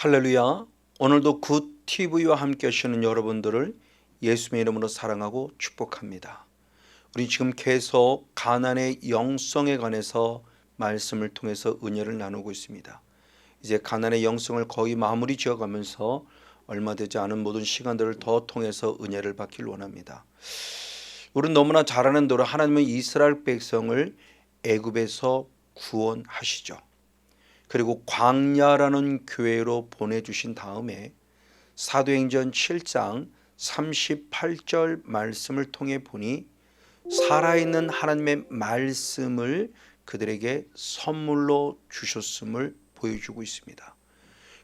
할렐루야. 오늘도 굿 TV와 함께 하시는 여러분들을 예수님의 이름으로 사랑하고 축복합니다. 우리 지금 계속 가난의 영성에 관해서 말씀을 통해서 은혜를 나누고 있습니다. 이제 가난의 영성을 거의 마무리 지어가면서 얼마 되지 않은 모든 시간들을 더 통해서 은혜를 받길 원합니다. 우리는 너무나 잘 아는 대로 하나님은 이스라엘 백성을 애굽에서 구원하시죠. 그리고 광야라는 교회로 보내주신 다음에 사도행전 7장 38절 말씀을 통해 보니 살아있는 하나님의 말씀을 그들에게 선물로 주셨음을 보여주고 있습니다.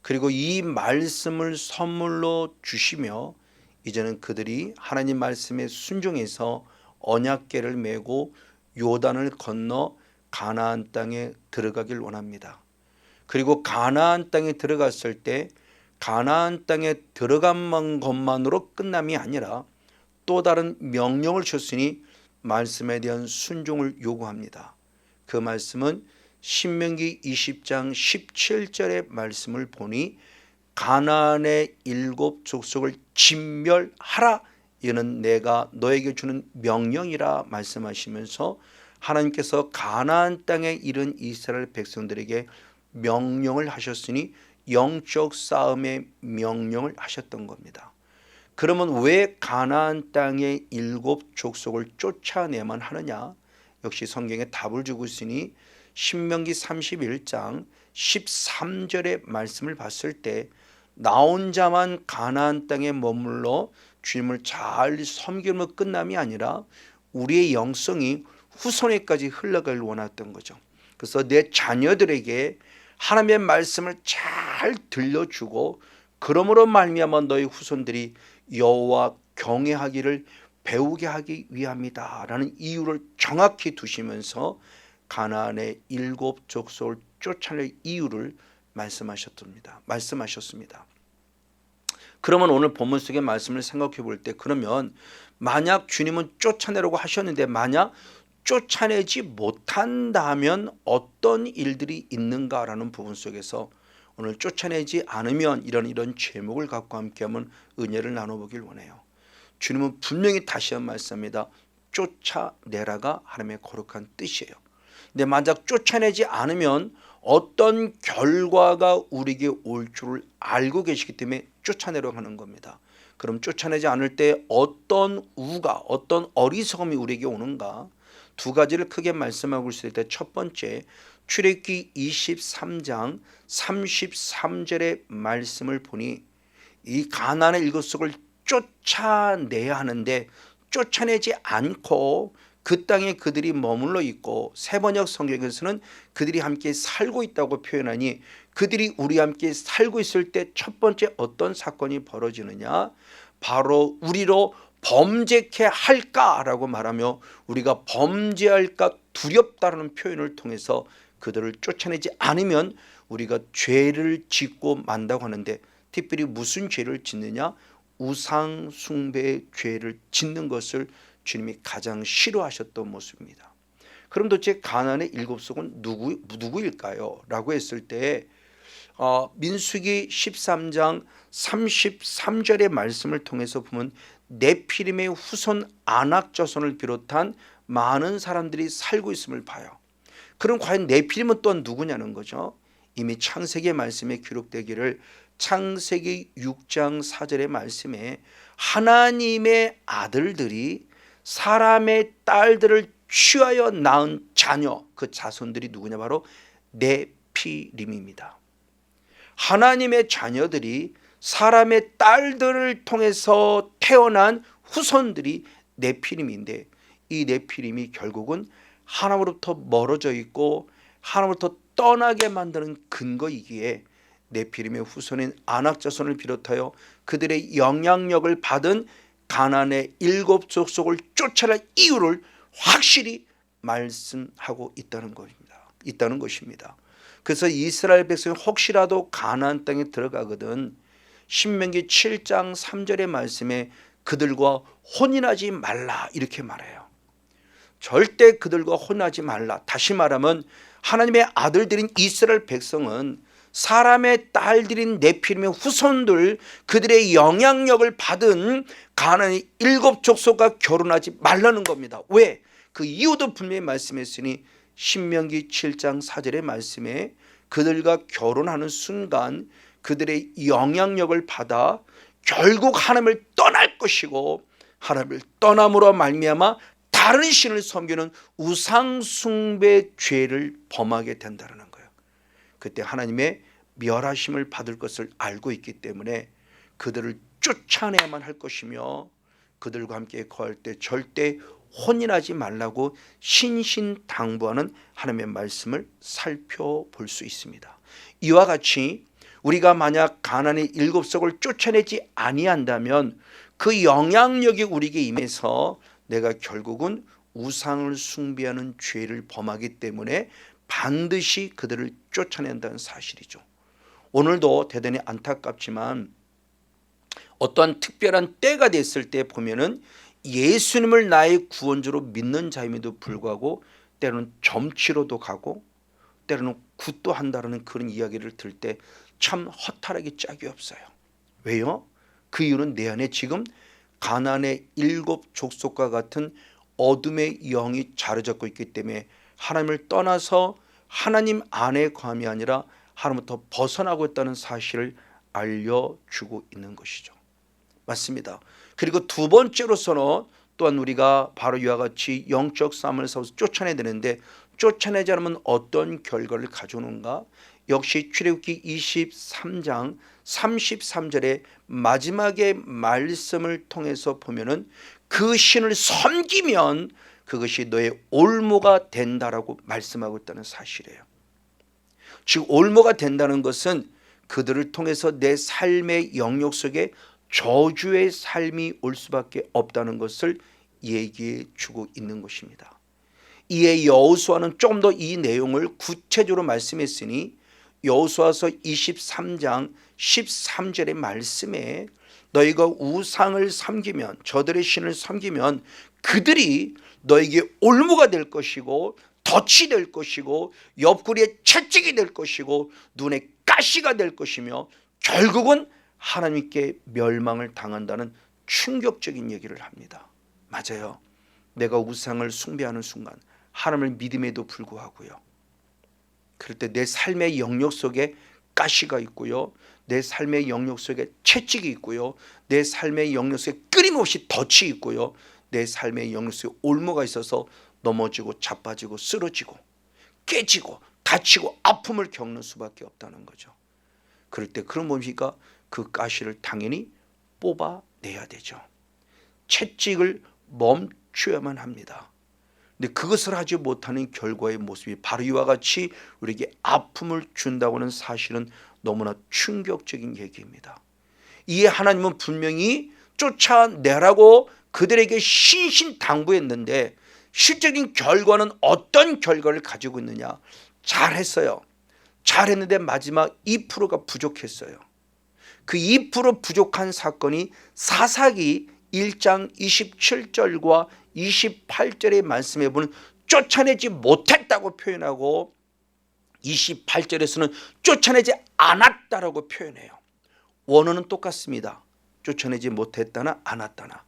그리고 이 말씀을 선물로 주시며 이제는 그들이 하나님 말씀에 순종해서 언약궤를 메고 요단을 건너 가나안 땅에 들어가길 원합니다. 그리고 가나안 땅에 들어갔을 때 가나안 땅에 들어간 것만으로 끝남이 아니라 또 다른 명령을 주셨으니 말씀에 대한 순종을 요구합니다. 그 말씀은 신명기 20장 17절의 말씀을 보니 가나안의 일곱 족속을 진멸하라 이는 내가 너에게 주는 명령이라 말씀하시면서 하나님께서 가나안 땅에 이른 이스라엘 백성들에게 명령을 하셨으니 영적 싸움의 명령을 하셨던 겁니다. 그러면 왜 가나안 땅의 일곱 족속을 쫓아내만 하느냐? 역시 성경에 답을 주고 있으니 신명기 31장 13절의 말씀을 봤을 때 나온 자만 가나안 땅에 머물러 주님을 잘 섬기면 끝남이 아니라 우리의 영성이 후손에까지 흘러갈 원했던 거죠. 그래서 내 자녀들에게 하나님의 말씀을 잘 들려주고 그러므로 말미암아 너희 후손들이 여호와 경외하기를 배우게 하기 위함이다라는 이유를 정확히 두시면서 가나안의 일곱 족속을 쫓아낼 이유를 말씀하셨습니다. 말씀하셨습니다. 그러면 오늘 본문 속의 말씀을 생각해 볼 때 그러면 만약 주님은 쫓아내라고 하셨는데 만약 쫓아내지 못한다면 어떤 일들이 있는가라는 부분 속에서 오늘 쫓아내지 않으면 이런 이런 제목을 갖고 함께하면 은혜를 나눠보길 원해요. 주님은 분명히 다시 한 말씀입니다. 쫓아내라가 하나님의 거룩한 뜻이에요. 근데 만약 쫓아내지 않으면 어떤 결과가 우리에게 올 줄을 알고 계시기 때문에 쫓아내려고 하는 겁니다. 그럼 쫓아내지 않을 때 어떤 우가 어떤 어리석음이 우리에게 오는가? 두 가지를 크게 말씀하고 있을 때 첫 번째 출애굽기 23장 33절의 말씀을 보니 이 가나안의 일곱 속을 쫓아내야 하는데 쫓아내지 않고 그 땅에 그들이 머물러 있고 세번역 성경에서는 그들이 함께 살고 있다고 표현하니 그들이 우리 함께 살고 있을 때 첫 번째 어떤 사건이 벌어지느냐? 바로 우리로 범죄케 할까라고 말하며 우리가 범죄할까 두렵다라는 표현을 통해서 그들을 쫓아내지 않으면 우리가 죄를 짓고 만다고 하는데 특별히 무슨 죄를 짓느냐 우상 숭배의 죄를 짓는 것을 주님이 가장 싫어하셨던 모습입니다. 그럼 도대체 가나안의 일곱 속은 누구 누구일까요? 라고 했을 때 어, 민수기 13장 33절의 말씀을 통해서 보면 네피림의 후손 안악자손을 비롯한 많은 사람들이 살고 있음을 봐요. 그럼 과연 네피림은 또한 누구냐는 거죠. 이미 창세기 말씀에 기록되기를 창세기 6장 4절의 말씀에 하나님의 아들들이 사람의 딸들을 취하여 낳은 자녀 그 자손들이 누구냐 바로 네피림입니다. 하나님의 자녀들이 사람의 딸들을 통해서 태어난 후손들이 네피림인데 이 네피림이 결국은 하나님으로부터 멀어져 있고 하나님으로부터 떠나게 만드는 근거이기에 네피림의 후손인 안악자손을 비롯하여 그들의 영향력을 받은 가난의 일곱 족속을 쫓아낼 이유를 확실히 말씀하고 있다는 것입니다. 있다는 것입니다. 그래서 이스라엘 백성이 혹시라도 가나안 땅에 들어가거든 신명기 7장 3절의 말씀에 그들과 혼인하지 말라 이렇게 말해요. 절대 그들과 혼하지 말라. 다시 말하면 하나님의 아들들인 이스라엘 백성은 사람의 딸들인 네피림의 후손들 그들의 영향력을 받은 가나안의 일곱 족속과 결혼하지 말라는 겁니다. 왜? 그 이유도 분명히 말씀했으니 신명기 7장 4절의 말씀에 그들과 결혼하는 순간 그들의 영향력을 받아 결국 하나님을 떠날 것이고 하나님을 떠남으로 말미암아 다른 신을 섬기는 우상 숭배 죄를 범하게 된다는 거예요. 그때 하나님의 멸하심을 받을 것을 알고 있기 때문에 그들을 쫓아내야만 할 것이며 그들과 함께 거할 때 절대 혼인하지 말라고 신신당부하는 하나님의 말씀을 살펴볼 수 있습니다. 이와 같이 우리가 만약 가난의 일곱 석을 쫓아내지 아니한다면 그 영향력이 우리에게 임해서 내가 결국은 우상을 숭배하는 죄를 범하기 때문에 반드시 그들을 쫓아낸다는 사실이죠. 오늘도 대단히 안타깝지만 어떠한 특별한 때가 됐을 때 보면은 예수님을 나의 구원주로 믿는 자임에도 불구하고 때로는 점치러도 가고 때로는 굿도 한다는 그런 이야기를 들을 때참 허탈하기 짝이 없어요. 왜요? 그 이유는 내 안에 지금 가난의 일곱 족속과 같은 어둠의 영이 자리잡고 있기 때문에 하나님을 떠나서 하나님 안에 거함이 아니라 하나님부터 벗어나고 있다는 사실을 알려주고 있는 것이죠. 맞습니다. 그리고 두 번째로서는 또한 우리가 바로 이와 같이 영적 싸움을 싸워서 쫓아내야 되는데 쫓아내지 않으면 어떤 결과를 가져오는가? 역시 출애굽기 23장 33절의 마지막의 말씀을 통해서 보면은 그 신을 섬기면 그것이 너의 올모가 된다라고 말씀하고 있다는 사실이에요. 즉 올모가 된다는 것은 그들을 통해서 내 삶의 영역 속에 저주의 삶이 올 수밖에 없다는 것을 얘기해 주고 있는 것입니다. 이에 여호수아는 좀 더 이 내용을 구체적으로 말씀했으니 여호수아서 23장 13절의 말씀에 너희가 우상을 섬기면 저들의 신을 섬기면 그들이 너에게 올무가 될 것이고 덫이 될 것이고 옆구리에 채찍이 될 것이고 눈에 가시가 될 것이며 결국은 하나님께 멸망을 당한다는 충격적인 얘기를 합니다. 맞아요. 내가 우상을 숭배하는 순간 하나님을 믿음에도 불구하고요. 그럴 때 내 삶의 영역 속에 가시가 있고요. 내 삶의 영역 속에 채찍이 있고요. 내 삶의 영역 속에 끊임없이 덫이 있고요. 내 삶의 영역 속에 올무가 있어서 넘어지고 자빠지고 쓰러지고 깨지고 다치고 아픔을 겪는 수밖에 없다는 거죠. 그럴 때 그런 뭡니까? 그 가시를 당연히 뽑아내야 되죠. 채찍을 멈춰야만 합니다. 근데 그것을 하지 못하는 결과의 모습이 바로 이와 같이 우리에게 아픔을 준다고는 사실은 너무나 충격적인 얘기입니다. 이에 하나님은 분명히 쫓아내라고 그들에게 신신 당부했는데 실적인 결과는 어떤 결과를 가지고 있느냐? 잘했어요. 잘했는데 마지막 2%가 부족했어요. 그 2% 부족한 사건이 사사기 1장 27절과 28절의 말씀에 보면 쫓아내지 못했다고 표현하고 28절에서는 쫓아내지 않았다라고 표현해요. 원어는 똑같습니다. 쫓아내지 못했다나 않았다나.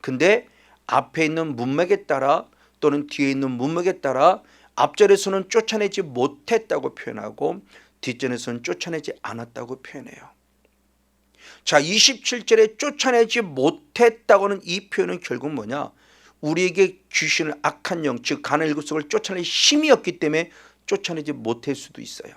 근데 앞에 있는 문맥에 따라 또는 뒤에 있는 문맥에 따라 앞절에서는 쫓아내지 못했다고 표현하고 뒷전에서는 쫓아내지 않았다고 표현해요. 자, 27절에 쫓아내지 못했다고는 이 표현은 결국 뭐냐? 우리에게 귀신을 악한 영, 즉 가난 일곱속을 쫓아낼 힘이 없기 때문에 쫓아내지 못할 수도 있어요.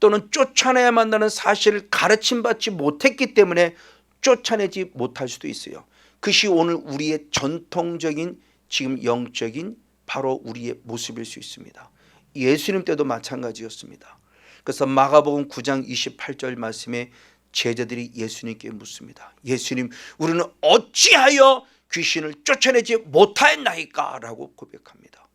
또는 쫓아내야만 한다는 사실을 가르침 받지 못했기 때문에 쫓아내지 못할 수도 있어요. 그것이 오늘 우리의 전통적인 지금 영적인 바로 우리의 모습일 수 있습니다. 예수님 때도 마찬가지였습니다. 그래서 마가복음 9장 28절 말씀에 제자들이 예수님께 묻습니다. 예수님, 우리는 어찌하여 귀신을 쫓아내지 못하였나이까? 라고 고백합니다.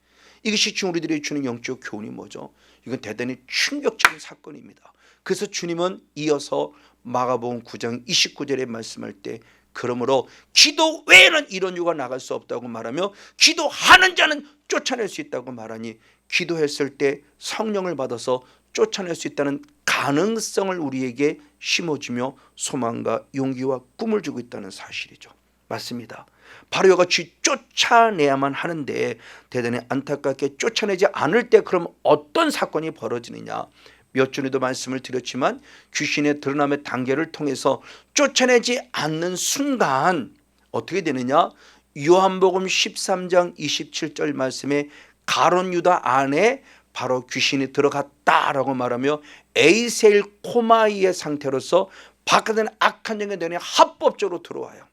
이것이 지금 우리들이 주는 영적 교훈이 뭐죠? 이건 대단히 충격적인 사건입니다. 그래서 주님은 이어서 마가복음 9장 29절에 말씀할 때 그러므로 기도 외에는 이런 유가 나갈 수 없다고 말하며 기도하는 자는 쫓아낼 수 있다고 말하니 기도했을 때 성령을 받아서 쫓아낼 수 있다는 가능성을 우리에게 심어주며 소망과 용기와 꿈을 주고 있다는 사실이죠. 맞습니다. 바로 이같이 쫓아내야만 하는데 대단히 안타깝게 쫓아내지 않을 때 그럼 어떤 사건이 벌어지느냐 몇 전에도 말씀을 드렸지만 귀신의 드러남의 단계를 통해서 쫓아내지 않는 순간 어떻게 되느냐 요한복음 13장 27절 말씀에 가론 유다 안에 바로 귀신이 들어갔다라고 말하며 에이셀 코마이의 상태로서 바깥에는 악한 영의 눈에 합법적으로 들어와요.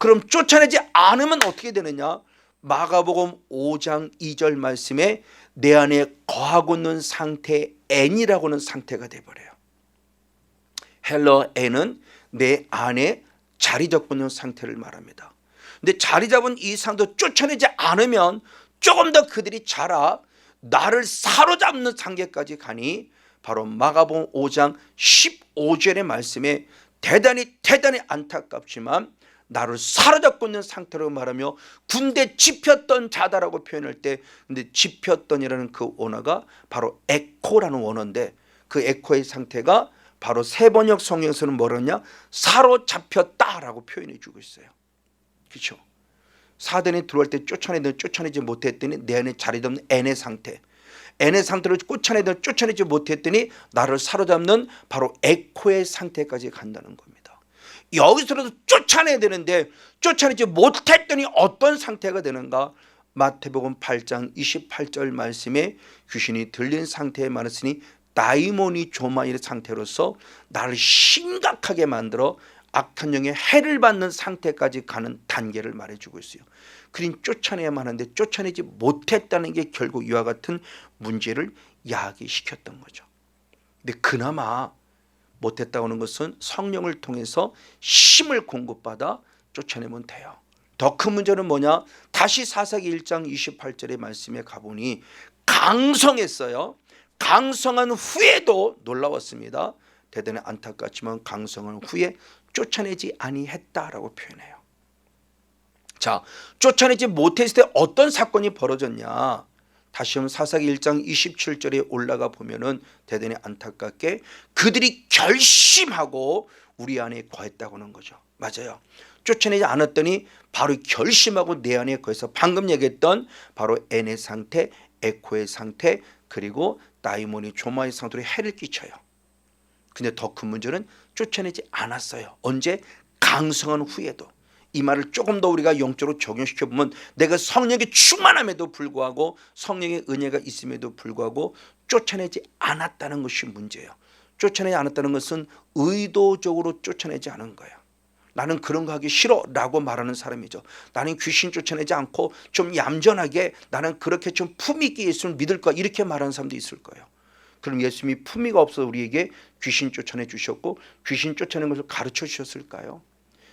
그럼 쫓아내지 않으면 어떻게 되느냐? 마가복음 5장 2절 말씀에 내 안에 거하고 있는 상태 N이라고 는 상태가 돼 버려요. 헬러 N은 내 안에 자리 잡고 있는 상태를 말합니다. 근데 자리 잡은 이 상도 쫓아내지 않으면 조금 더 그들이 자라 나를 사로잡는 단계까지 가니 바로 마가복음 5장 15절의 말씀에 대단히 대단히 안타깝지만 나를 사로잡고 있는 상태로 말하며 군대 집혔던 자다라고 표현할 때 근데 집혔던이라는 그 원어가 바로 에코라는 원어인데 그 에코의 상태가 바로 세번역 성경에서는 뭐라냐 사로잡혔다라고 표현해 주고 있어요. 그렇죠? 사단이 들어올 때 쫓아내든 쫓아내지 못했더니 내 안에 자리 잡는 N의 상태 N의 상태를 쫓아내든 쫓아내지 못했더니 나를 사로잡는 바로 에코의 상태까지 간다는 겁니다. 여기서라도 쫓아내야 되는데 쫓아내지 못했더니 어떤 상태가 되는가? 마태복음 8장 28절 말씀에 귀신이 들린 상태에 말했으니 다이모니 조마이의 상태로서 나를 심각하게 만들어 악한 영의 해를 받는 상태까지 가는 단계를 말해주고 있어요. 그린 쫓아내야만 하는데 쫓아내지 못했다는 게 결국 이와 같은 문제를 야기시켰던 거죠. 근데 그나마 못했다고 하는 것은 성령을 통해서 힘을 공급받아 쫓아내면 돼요. 더 큰 문제는 뭐냐? 다시 사사기 1장 28절의 말씀에 가보니 강성했어요. 강성한 후에도 놀라웠습니다. 대단히 안타깝지만 강성한 후에 쫓아내지 아니했다라고 표현해요. 자, 쫓아내지 못했을 때 어떤 사건이 벌어졌냐? 다시 한번 사사기 1장 27절에 올라가 보면은 대단히 안타깝게 그들이 결심하고 우리 안에 거했다고 하는 거죠. 맞아요. 쫓아내지 않았더니 바로 결심하고 내 안에 거해서 방금 얘기했던 바로 N의 상태, 에코의 상태, 그리고 다이모니 조마의 상태로 해를 끼쳐요. 근데 더 큰 문제는 쫓아내지 않았어요. 언제? 강성한 후에도. 이 말을 조금 더 우리가 영적으로 적용시켜 보면 내가 성령의 충만함에도 불구하고 성령의 은혜가 있음에도 불구하고 쫓아내지 않았다는 것이 문제예요. 쫓아내지 않았다는 것은 의도적으로 쫓아내지 않은 거예요. 나는 그런 거 하기 싫어 라고 말하는 사람이죠. 나는 귀신 쫓아내지 않고 좀 얌전하게 나는 그렇게 좀 품위 있게 예수를 믿을 거야 이렇게 말하는 사람도 있을 거예요. 그럼 예수님이 품위가 없어 우리에게 귀신 쫓아내 주셨고 귀신 쫓아내는 것을 가르쳐 주셨을까요?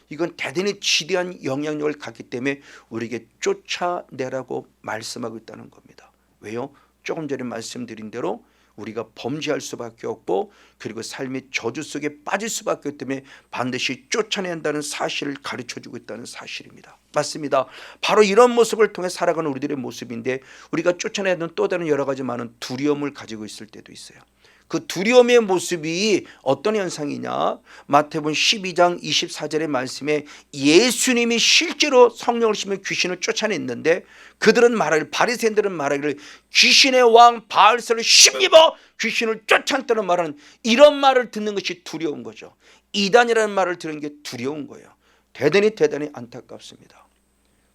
이건 대단히 지대한 영향력을 갖기 때문에 우리에게 쫓아내라고 말씀하고 있다는 겁니다. 왜요? 조금 전에 말씀드린 대로 우리가 범죄할 수밖에 없고 그리고 삶의 저주 속에 빠질 수밖에 없기 때문에 반드시 쫓아내야 한다는 사실을 가르쳐 주고 있다는 사실입니다. 맞습니다. 바로 이런 모습을 통해 살아가는 우리들의 모습인데 우리가 쫓아내야 하는 또 다른 여러 가지 많은 두려움을 가지고 있을 때도 있어요. 그 두려움의 모습이 어떤 현상이냐? 마태복음 12장 24절의 말씀에 예수님이 실제로 성령을 심어 귀신을 쫓아냈는데 그들은 말하길 바리새인들은 말하기를 귀신의 왕 바알세를 힘입어 귀신을 쫓아냈다는 말은 이런 말을 듣는 것이 두려운 거죠. 이단이라는 말을 들은 게 두려운 거예요. 대단히 대단히 안타깝습니다.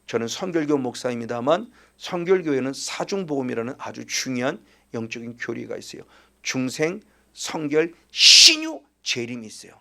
저는 성결교 목사입니다만 성결교회는 사중보험이라는 아주 중요한 영적인 교리가 있어요. 중생, 성결, 신유, 재림이 있어요.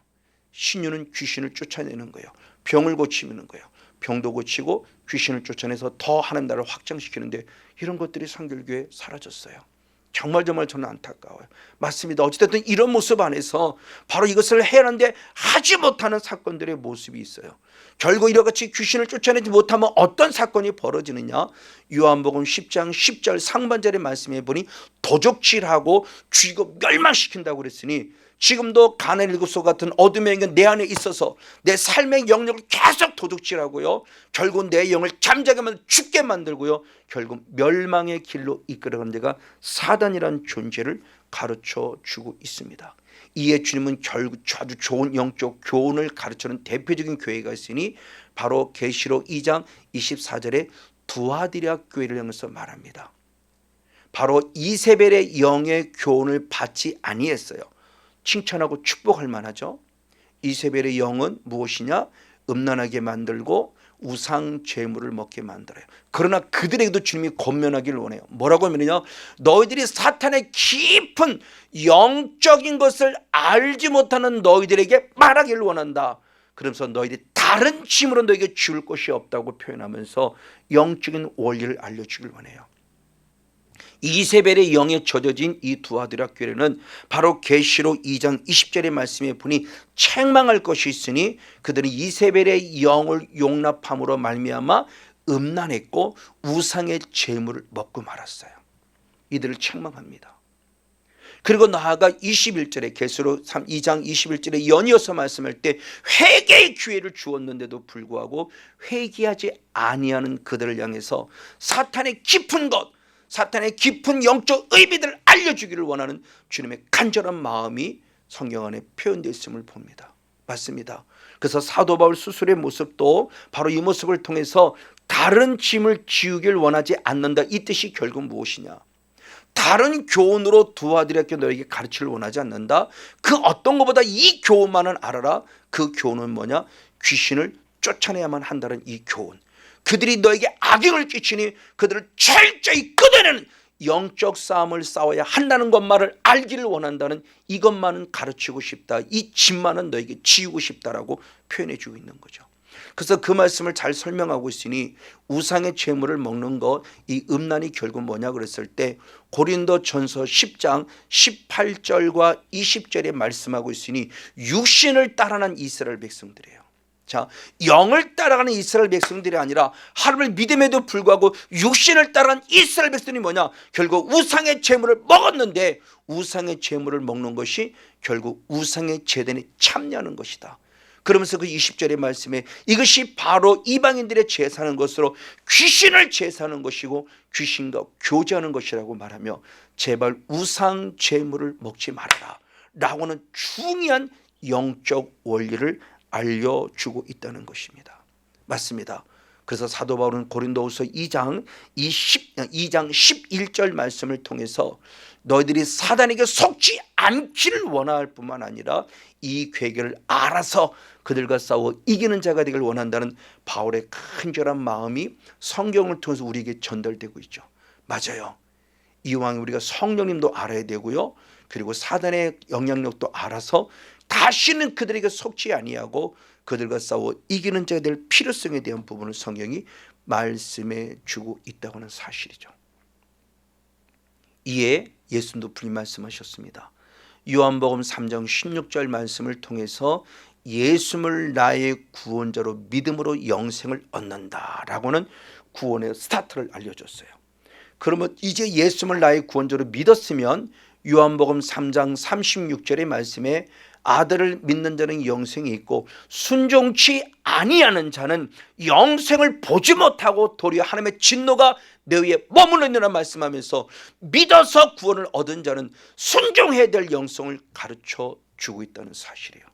신유는 귀신을 쫓아내는 거예요. 병을 고치는 거예요. 병도 고치고 귀신을 쫓아내서 더 하나님 나라를 확장시키는데 이런 것들이 성결교에 사라졌어요. 정말 정말 저는 안타까워요. 맞습니다. 어찌됐든 이런 모습 안에서 바로 이것을 해야 하는데 하지 못하는 사건들의 모습이 있어요. 결국 이러같이 귀신을 쫓아내지 못하면 어떤 사건이 벌어지느냐? 요한복음 10장 10절 상반절의 말씀해 보니 도적질하고 죽이고 멸망시킨다고 그랬으니 지금도 가난 일곱소 같은 어둠의 영이 내 안에 있어서 내 삶의 영역을 계속 도둑질하고요. 결국 내 영을 잠자게 만들 죽게 만들고요. 결국 멸망의 길로 이끌어가는 데가 사단이라는 존재를 가르쳐 주고 있습니다. 이에 주님은 결국 아주 좋은 영적 교훈을 가르치는 대표적인 교회가 있으니 바로 계시록 2장 24절에 두아디라 교회를 향해서 말합니다. 바로 이세벨의 영의 교훈을 받지 아니했어요. 칭찬하고 축복할 만하죠. 이세벨의 영은 무엇이냐? 음란하게 만들고 우상 제물을 먹게 만들어요. 그러나 그들에게도 주님이 권면하기를 원해요. 뭐라고 하면요? 너희들이 사탄의 깊은 영적인 것을 알지 못하는 너희들에게 말하기를 원한다. 그러면서 너희들이 다른 짐으로 너에게 줄 것이 없다고 표현하면서 영적인 원리를 알려주길 원해요. 이세벨의 영에 젖어진 이 두 아들 학교에는 바로 계시록 2장 20절의 말씀에 보니 책망할 것이 있으니 그들은 이세벨의 영을 용납함으로 말미암아 음란했고 우상의 재물을 먹고 말았어요. 이들을 책망합니다. 그리고 나아가 21절에 계시록 2장 21절에 연이어서 말씀할 때 회개의 기회를 주었는데도 불구하고 회개하지 아니하는 그들을 향해서 사탄의 깊은 것 사탄의 깊은 영적 의미들을 알려주기를 원하는 주님의 간절한 마음이 성경 안에 표현되어 있음을 봅니다. 맞습니다. 그래서 사도 바울 스스로의 모습도 바로 이 모습을 통해서 다른 짐을 지우길 원하지 않는다. 이 뜻이 결국 무엇이냐? 다른 교훈으로 두 아들에게 너에게 가르치를 원하지 않는다. 그 어떤 것보다 이 교훈만은 알아라. 그 교훈은 뭐냐? 귀신을 쫓아내야만 한다는 이 교훈. 그들이 너에게 악영을 끼치니 그들을 철저히 끊어내는 영적 싸움을 싸워야 한다는 것만을 알기를 원한다는 이것만은 가르치고 싶다. 이 짐만은 너에게 지우고 싶다라고 표현해 주고 있는 거죠. 그래서 그 말씀을 잘 설명하고 있으니 우상의 재물을 먹는 것 이 음란이 결국 뭐냐 그랬을 때 고린도 전서 10장 18절과 20절에 말씀하고 있으니 육신을 따라난 이스라엘 백성들이에요. 자, 영을 따라가는 이스라엘 백성들이 아니라 하나님을 믿음에도 불구하고 육신을 따라간 이스라엘 백성이 뭐냐? 결국 우상의 재물을 먹었는데 우상의 재물을 먹는 것이 결국 우상의 제단에 참여하는 것이다. 그러면서 그 20절의 말씀에 이것이 바로 이방인들의 제사하는 것으로 귀신을 제사하는 것이고 귀신과 교제하는 것이라고 말하며 제발 우상 제물을 먹지 말아라 라고는 중요한 영적 원리를 알려주고 있다는 것입니다. 맞습니다. 그래서 사도 바울은 고린도후서 2장 20, 2장 11절 말씀을 통해서 너희들이 사단에게 속지 않기를 원할 뿐만 아니라 이 괴계를 알아서 그들과 싸워 이기는 자가 되기를 원한다는 바울의 큰절한 마음이 성경을 통해서 우리에게 전달되고 있죠. 맞아요. 이왕 우리가 성령님도 알아야 되고요. 그리고 사단의 영향력도 알아서 다시는 그들에게 속지 아니하고 그들과 싸워 이기는 자가 될 필요성에 대한 부분을 성경이 말씀해 주고 있다고 하는 사실이죠. 이에 예수님도 분리 말씀하셨습니다. 요한복음 3장 16절 말씀을 통해서 예수를 나의 구원자로 믿음으로 영생을 얻는다라고는 구원의 스타트를 알려줬어요. 그러면 이제 예수를 나의 구원자로 믿었으면 요한복음 3장 36절의 말씀에 아들을 믿는 자는 영생이 있고 순종치 아니하는 자는 영생을 보지 못하고 도리어 하나님의 진노가 내 위에 머물러 있느라 말씀하면서 믿어서 구원을 얻은 자는 순종해야 될 영성을 가르쳐 주고 있다는 사실이에요.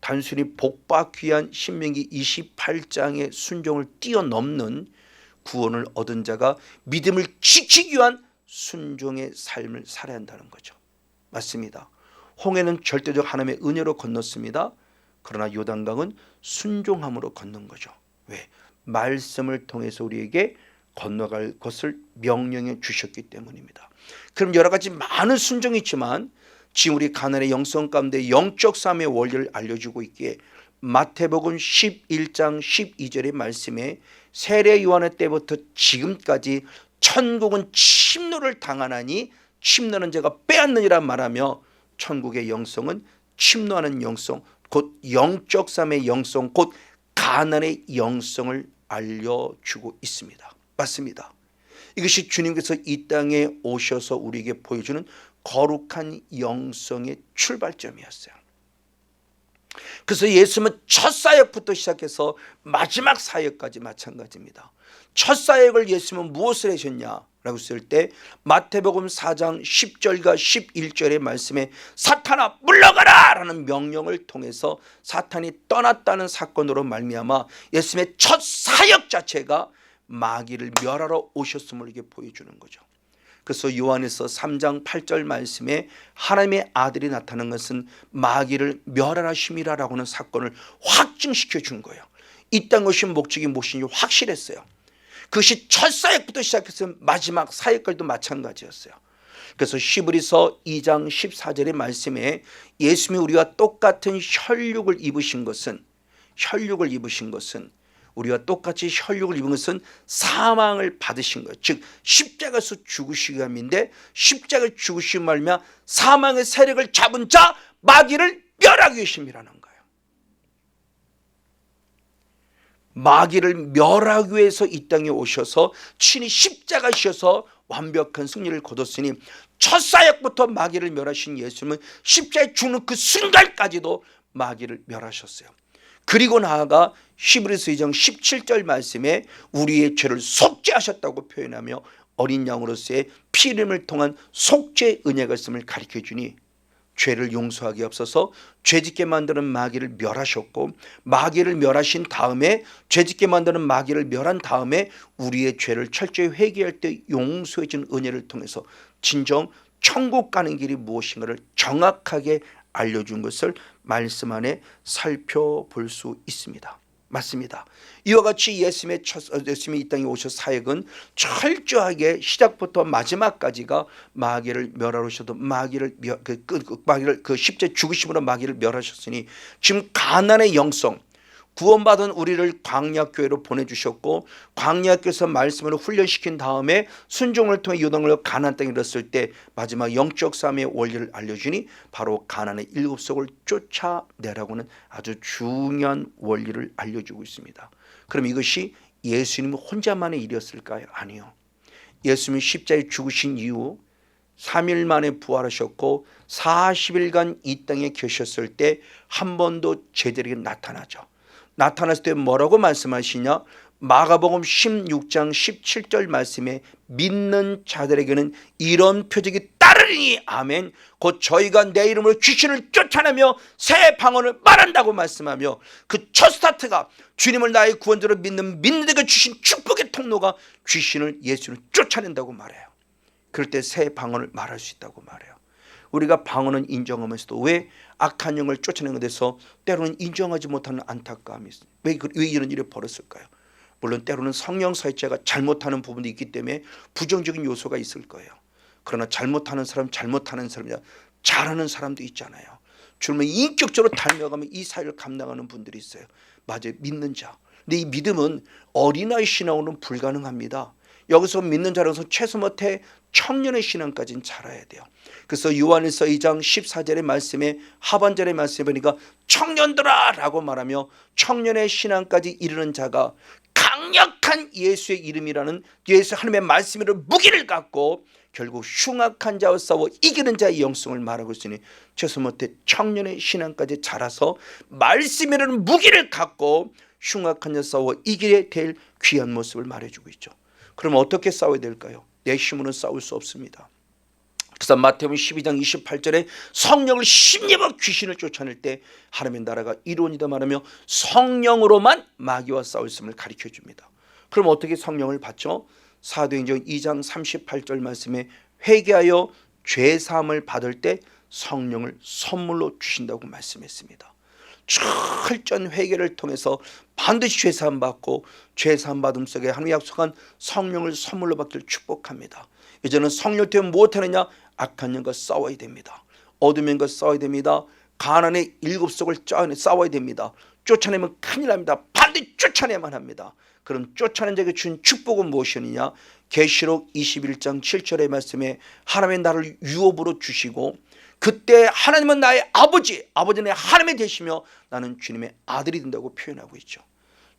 단순히 복받기 위한 신명기 28장의 순종을 뛰어넘는 구원을 얻은 자가 믿음을 지키기 위한 순종의 삶을 살아야 한다는 거죠. 맞습니다. 홍해는 절대적 하나님의 은혜로 건넜습니다. 그러나 요단강은 순종함으로 건넌 거죠. 왜? 말씀을 통해서 우리에게 건너갈 것을 명령해 주셨기 때문입니다. 그럼 여러 가지 많은 순종이 있지만 지금 우리 가난의 영성 가운데 영적 삶의 원리를 알려주고 있기에 마태복음 11장 12절의 말씀에 세례 요한의 때부터 지금까지 천국은 침노를 당하나니 침노는 제가 빼앗느니라 말하며 천국의 영성은 침노하는 영성, 곧 영적 삶의 영성, 곧 가난의 영성을 알려주고 있습니다. 맞습니다. 이것이 주님께서 이 땅에 오셔서 우리에게 보여주는 거룩한 영성의 출발점이었어요. 그래서 예수님은 첫 사역부터 시작해서 마지막 사역까지 마찬가지입니다. 첫 사역을 예수님은 무엇을 하셨냐 라고 쓸 때 마태복음 4장 10절과 11절의 말씀에 사탄아 물러가라 라는 명령을 통해서 사탄이 떠났다는 사건으로 말미암아 예수님의 첫 사역 자체가 마귀를 멸하러 오셨음을 이게 보여주는 거죠. 그래서 요한에서 3장 8절 말씀에 하나님의 아들이 나타난 것은 마귀를 멸하라 심이라라고 하는 사건을 확증시켜 준 거예요. 이땅 오신 목적이 무엇인지 확실했어요. 그것이 첫 사역부터 시작해서 마지막 사역까지도 마찬가지였어요. 그래서 시브리서 2장 14절의 말씀에 예수님이 우리와 똑같은 혈육을 입으신 것은 혈육을 입으신 것은 우리와 똑같이 혈육을 입은 것은 사망을 받으신 것, 즉 십자가에서 죽으시기 함인데 십자가 죽으신 말며 사망의 세력을 잡은 자 마귀를 멸하기 위심이라는 거예요. 마귀를 멸하기 위해서 이 땅에 오셔서 친히 십자가셔서 완벽한 승리를 거뒀으니 첫 사역부터 마귀를 멸하신 예수님은 십자가에 죽는 그 순간까지도 마귀를 멸하셨어요. 그리고 나아가 히브리서 2장 17절 말씀에 우리의 죄를 속죄하셨다고 표현하며 어린 양으로서의 피름을 통한 속죄 은혜가 있음을 가르쳐 주니 죄를 용서하기 앞서서 죄짓게 만드는 마귀를 멸하셨고 마귀를 멸하신 다음에 죄짓게 만드는 마귀를 멸한 다음에 우리의 죄를 철저히 회개할 때 용서해 준 은혜를 통해서 진정 천국 가는 길이 무엇인가를 정확하게 알려준 것을 말씀 안에 살펴볼 수 있습니다. 맞습니다. 이와 같이 예수님의 첫 예수님이 이 땅에 오셔 사역은 철저하게 시작부터 마지막까지가 마귀를 멸하셔도 마귀를 멸, 그, 그, 그 마귀를 그 십제 죽으심으로 마귀를 멸하셨으니 지금 가난의 영성 구원받은 우리를 광야교회로 보내주셨고 광야교에서 말씀으로 훈련시킨 다음에 순종을 통해 요단을 가난 땅에 이뤘을 때 마지막 영적 싸움의 원리를 알려주니 바로 가난의 일곱 속을 쫓아내라고는 아주 중요한 원리를 알려주고 있습니다. 그럼 이것이 예수님 혼자만의 일이었을까요? 아니요. 예수님이 십자에 죽으신 이후 3일 만에 부활하셨고 40일간 이 땅에 계셨을 때 한 번도 제자에게 나타나죠. 나타났을 때 뭐라고 말씀하시냐? 마가복음 16장 17절 말씀에 믿는 자들에게는 이런 표적이 따르니 아멘. 곧 저희가 내 이름으로 귀신을 쫓아내며 새 방언을 말한다고 말씀하며 그 첫 스타트가 주님을 나의 구원자로 믿는 믿는 자가 주신 축복의 통로가 귀신을 예수를 쫓아낸다고 말해요. 그럴 때 새 방언을 말할 수 있다고 말해요. 우리가 방언은 인정하면서도 왜 악한 영을 쫓아내는 데서 때로는 인정하지 못하는 안타까움이 있어요. 왜, 그- 왜 이런 일이 벌었을까요? 물론 때로는 성령 사회자가 잘못하는 부분도 있기 때문에 부정적인 요소가 있을 거예요. 그러나 잘못하는 사람, 잘못하는 사람이야 잘하는 사람도 있잖아요. 주님을 인격적으로 닮아가면 이 사회를 감당하는 분들이 있어요. 맞아요. 믿는 자. 근데 이 믿음은 어린아이 신앙으로는 불가능합니다. 여기서 믿는 자로서 최소 못해 청년의 신앙까지는 자라야 돼요. 그래서 요한일서 2장 14절의 말씀에 하반절의 말씀에 보니까 청년들아 라고 말하며 청년의 신앙까지 이르는 자가 강력한 예수의 이름이라는 예수 하나님의 말씀으로 무기를 갖고 결국 흉악한 자와 싸워 이기는 자의 영성을 말하고 있으니 최소 못해 청년의 신앙까지 자라서 말씀이라는 무기를 갖고 흉악한 자 싸워 이기게 될 귀한 모습을 말해주고 있죠. 그럼 어떻게 싸워야 될까요? 내 힘으로는 싸울 수 없습니다. 그래서 마태복음 12장 28절에 성령을 힘입어 귀신을 쫓아낼 때 하나님의 나라가 이루어지다 말하며 성령으로만 마귀와 싸울음을 가르쳐 줍니다. 그럼 어떻게 성령을 받죠? 사도행전 2장 38절 말씀에 회개하여 죄 사함을 받을 때 성령을 선물로 주신다고 말씀했습니다. 철저한 회개를 통해서 반드시 죄 사함 받고 죄 사함 받음 속에 하나님 약속한 성령을 선물로 받기를 축복합니다. 이제는 성령 때문에 무엇하느냐? 악한 영과 싸워야 됩니다. 어둠의 영과 싸워야 됩니다. 가난의 일곱 속을 쫓아내 싸워야 됩니다. 쫓아내면 큰일 납니다. 반드시 쫓아내야만 합니다. 그럼 쫓아낸 자에게 준 축복은 무엇이냐? 계시록 21장 7절의 말씀에 하나님의 나를 유업으로 주시고 그때 하나님은 나의 아버지, 아버지는 하나님이 되시며 나는 주님의 아들이 된다고 표현하고 있죠.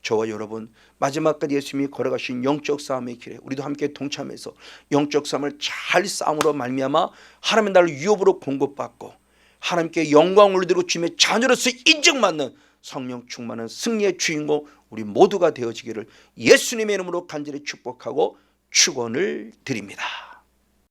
저와 여러분 마지막까지 예수님이 걸어가신 영적 싸움의 길에 우리도 함께 동참해서 영적 싸움을 잘 싸움으로 말미암아 하나님의 나를 유업으로 공급받고 하나님께 영광을 올리고 주님의 자녀로서 인정받는 성령 충만한 승리의 주인공 우리 모두가 되어지기를 예수님의 이름으로 간절히 축복하고 축원을 드립니다.